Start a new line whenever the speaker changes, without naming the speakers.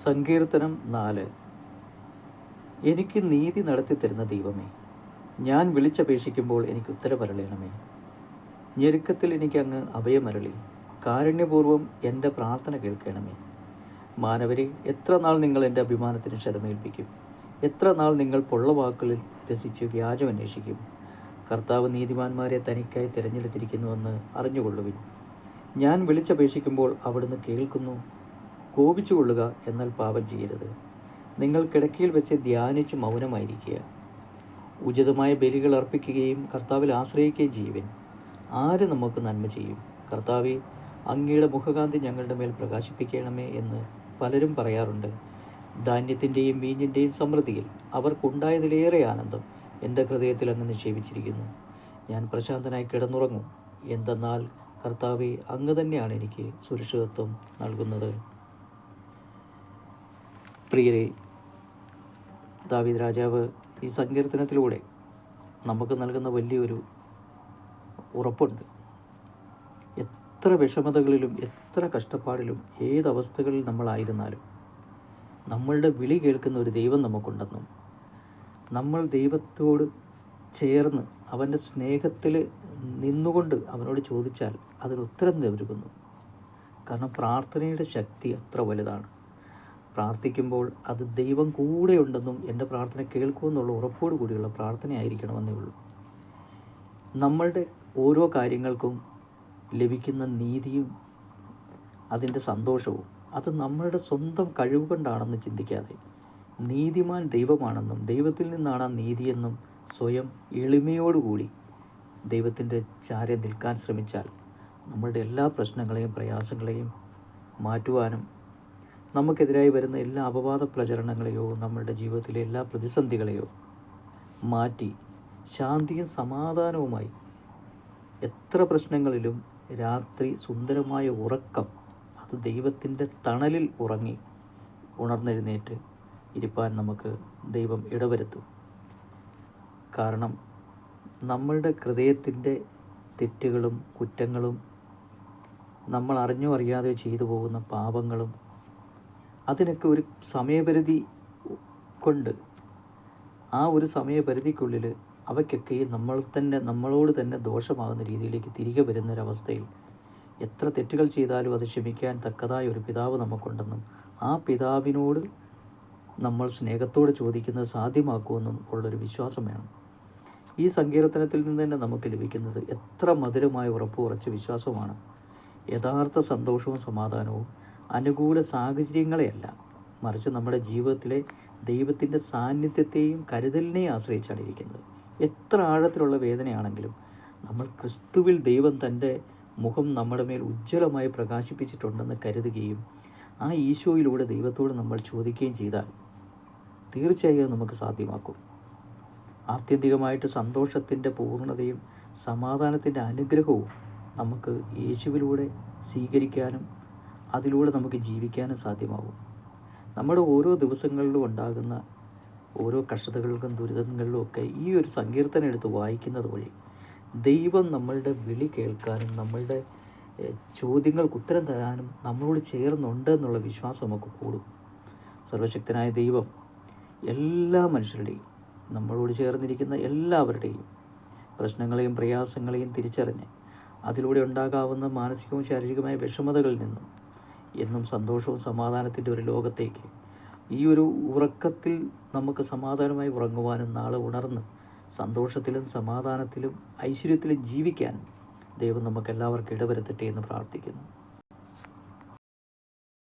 സങ്കീർത്തനം നാല്. എനിക്ക് നീതി നടത്തി തരുന്ന ദൈവമേ ഞാൻ വിളിച്ചപേക്ഷിക്കുമ്പോൾ എനിക്ക് ഉത്തരവരളയണമേ ഞെരുക്കത്തിൽ എനിക്ക് അങ്ങ് അഭയമരളി കാരുണ്യപൂർവം എന്റെ പ്രാർത്ഥന കേൾക്കണമേ. മാനവരെ എത്ര നാൾ നിങ്ങൾ എന്റെ അഭിമാനത്തിന് ക്ഷതമേൽപ്പിക്കും? എത്ര നാൾ നിങ്ങൾ പൊള്ളവാക്കുകളിൽ രസിച്ച് വ്യാജം അന്വേഷിക്കും കർത്താവ് നീതിമാന്മാരെ തനിക്കായി തിരഞ്ഞെടുത്തിരിക്കുന്നുവെന്ന് അറിഞ്ഞുകൊള്ളുവിൻ. ഞാൻ വിളിച്ചപേക്ഷിക്കുമ്പോൾ അവിടുന്ന് കേൾക്കുന്നു കോപിച്ചുകൊള്ളുക എന്നാൽ പാപം ചെയ്യരുത്. നിങ്ങൾ കിടക്കയിൽ വെച്ച് ധ്യാനിച്ച് മൗനമായിരിക്കുക. ഉചിതമായ ബലികൾ അർപ്പിക്കുകയും കർത്താവിൽ ആശ്രയിക്കുകയും ചെയ്യുവിൻ. ആര് നമുക്ക് നന്മ ചെയ്യും? കർത്താവെ അങ്ങയുടെ മുഖകാന്തി ഞങ്ങളുടെ മേൽ പ്രകാശിപ്പിക്കണമേ എന്ന് പലരും പറയാറുണ്ട്. ധാന്യത്തിന്റെയും വീഞ്ഞിന്റെയും സമൃദ്ധിയിൽ അവർക്കുണ്ടായതിലേറെ ആനന്ദം എന്റെ ഹൃദയത്തിൽ അങ്ങ് നിക്ഷേപിച്ചിരിക്കുന്നു. ഞാൻ പ്രശാന്തനായി കിടന്നുറങ്ങും. എന്തെന്നാൽ കർത്താവെ അങ്ങ് തന്നെയാണ് എനിക്ക് സുരക്ഷിതത്വം നൽകുന്നത്. പ്രിയരെ ദാവീദ് രാജാവ് ഈ സങ്കീർത്തനത്തിലൂടെ നമുക്ക് നൽകുന്ന വലിയൊരു ഉറപ്പുണ്ട്. എത്ര വിഷമതകളിലും എത്ര കഷ്ടപ്പാടിലും ഏതവസ്ഥകളിൽ നമ്മളായിരുന്നാലും നമ്മളുടെ വിളി കേൾക്കുന്ന ഒരു ദൈവം നമുക്കുണ്ടെന്നും നമ്മൾ ദൈവത്തോട് ചേർന്ന് അവന്റെ സ്നേഹത്തിൽ നിന്നുകൊണ്ട് അവനോട് ചോദിച്ചാൽ അതിന് ഉത്തരം നൽകുന്നു കാരണം പ്രാർത്ഥനയുടെ ശക്തി അത്ര വലുതാണ്. പ്രാർത്ഥിക്കുമ്പോൾ അത് ദൈവം കൂടെയുണ്ടെന്നും എന്റെ പ്രാർത്ഥന കേൾക്കുമെന്നുള്ള ഉറപ്പോടു കൂടിയുള്ള പ്രാർത്ഥനയായിരിക്കണമെന്നേ ഉള്ളൂ. നമ്മളുടെ ഓരോ കാര്യങ്ങൾക്കും ലഭിക്കുന്ന നീതിയും അതിന്റെ സന്തോഷവും അത് നമ്മളുടെ സ്വന്തം കഴിവ് കൊണ്ടാണെന്ന് ചിന്തിക്കാതെ നീതിമാൻ ദൈവമാണെന്നും ദൈവത്തിൽ നിന്നാണ് ആ നീതിയെന്നും സ്വയം എളിമയോടുകൂടി ദൈവത്തിന്റെ ചാരെ നിൽക്കാൻ ശ്രമിച്ചാൽ നമ്മളുടെ എല്ലാ പ്രശ്നങ്ങളെയും പ്രയാസങ്ങളെയും മാറ്റുവാനും നമുക്കെതിരായി വരുന്ന എല്ലാ അപവാദ പ്രചരണങ്ങളെയോ നമ്മളുടെ ജീവിതത്തിലെ എല്ലാ പ്രതിസന്ധികളെയോ മാറ്റി ശാന്തിയും സമാധാനവുമായി എത്ര പ്രശ്നങ്ങളിലും രാത്രി സുന്ദരമായ ഉറക്കം അത് ദൈവത്തിന്റെ തണലിൽ ഉറങ്ങി ഉണർന്നെഴുന്നേറ്റ് ഇരിപ്പാൻ നമുക്ക് ദൈവം ഇടവരുത്തും. കാരണം നമ്മളുടെ ഹൃദയത്തിന്റെ തെറ്റുകളും കുറ്റങ്ങളും നമ്മൾ അറിഞ്ഞോ അറിയാതെ ചെയ്തു പോകുന്ന പാപങ്ങളും അതിനൊക്കെ ഒരു സമയപരിധി കൊണ്ട് ആ ഒരു സമയപരിധിക്കുള്ളിൽ അവയ്ക്കൊക്കെ നമ്മൾ തന്നെ നമ്മളോട് തന്നെ ദോഷമാകുന്ന രീതിയിലേക്ക് തിരികെ വരുന്നൊരവസ്ഥയിൽ എത്ര തെറ്റുകൾ ചെയ്താലും അത് ക്ഷമിക്കാൻ തക്കതായ ഒരു പിതാവ് നമുക്കുണ്ടെന്നും ആ പിതാവിനോട് നമ്മൾ സ്നേഹത്തോടെ ചോദിക്കുന്നത് സാധ്യമാക്കുമെന്നും ഉള്ളൊരു വിശ്വാസം വേണം. ഈ സങ്കീർത്തനത്തിൽ നിന്ന് തന്നെ നമുക്ക് ലഭിക്കുന്നത് എത്ര മധുരമായ ഉറപ്പ് ഉറച്ച വിശ്വാസമാണ്. യഥാർത്ഥ സന്തോഷവും സമാധാനവും അനുകൂല സാഹചര്യങ്ങളെയല്ല. മറിച്ച് നമ്മുടെ ജീവിതത്തിലെ ദൈവത്തിന്റെ സാന്നിധ്യത്തെയും കരുതലിനെയും ആശ്രയിച്ചാണ് ഇരിക്കുന്നത്. എത്ര ആഴത്തിലുള്ള വേദനയാണെങ്കിലും നമ്മൾ ക്രിസ്തുവിൽ ദൈവം തന്റെ മുഖം നമ്മുടെ മേൽ ഉജ്ജ്വലമായി പ്രകാശിപ്പിച്ചിട്ടുണ്ടെന്ന് കരുതുകയും ആ ഈശോയിലൂടെ ദൈവത്തോട് നമ്മൾ ചോദിക്കുകയും ചെയ്താൽ തീർച്ചയായും നമുക്ക് സാധ്യമാക്കും. ആത്യന്തികമായിട്ട് സന്തോഷത്തിന്റെ പൂർണതയും സമാധാനത്തിന്റെ അനുഗ്രഹവും നമുക്ക് യേശുവിലൂടെ സ്വീകരിക്കാനും അതിലൂടെ നമുക്ക് ജീവിക്കാനും സാധ്യമാകും. നമ്മുടെ ഓരോ ദിവസങ്ങളിലും ഉണ്ടാകുന്ന ഓരോ കഷ്ടതകൾക്കും ദുരിതങ്ങളിലും ഒക്കെ ഈ ഒരു സങ്കീർത്തനം എടുത്ത് വായിക്കുന്നത് വഴി ദൈവം നമ്മളുടെ വിളി കേൾക്കാനും നമ്മളുടെ ചോദ്യങ്ങൾക്ക് ഉത്തരം തരാനും നമ്മളോട് ചേർന്നുണ്ട് എന്നുള്ള വിശ്വാസം നമുക്ക് കൂടും. സർവശക്തനായ ദൈവം എല്ലാ മനുഷ്യരുടെയും നമ്മളോട് ചേർന്നിരിക്കുന്ന എല്ലാവരുടെയും പ്രശ്നങ്ങളെയും പ്രയാസങ്ങളെയും തിരിച്ചറിഞ്ഞ് അതിലൂടെ ഉണ്ടാകാവുന്ന മാനസികവും ശാരീരികവുമായ വിഷമതകളിൽ നിന്നും എന്നും സന്തോഷവും സമാധാനത്തിന്റെ ഒരു ലോകത്തേക്ക്. ഈ ഒരു ഉറക്കത്തിൽ നമുക്ക് സമാധാനമായി ഉറങ്ങുവാനും നാളെ ഉണർന്ന് സന്തോഷത്തിലും സമാധാനത്തിലും ഐശ്വര്യത്തിലും ജീവിക്കാനും ദൈവം നമുക്കെല്ലാവർക്കും ഇടവരുത്തട്ടെ എന്ന് പ്രാർത്ഥിക്കുന്നു.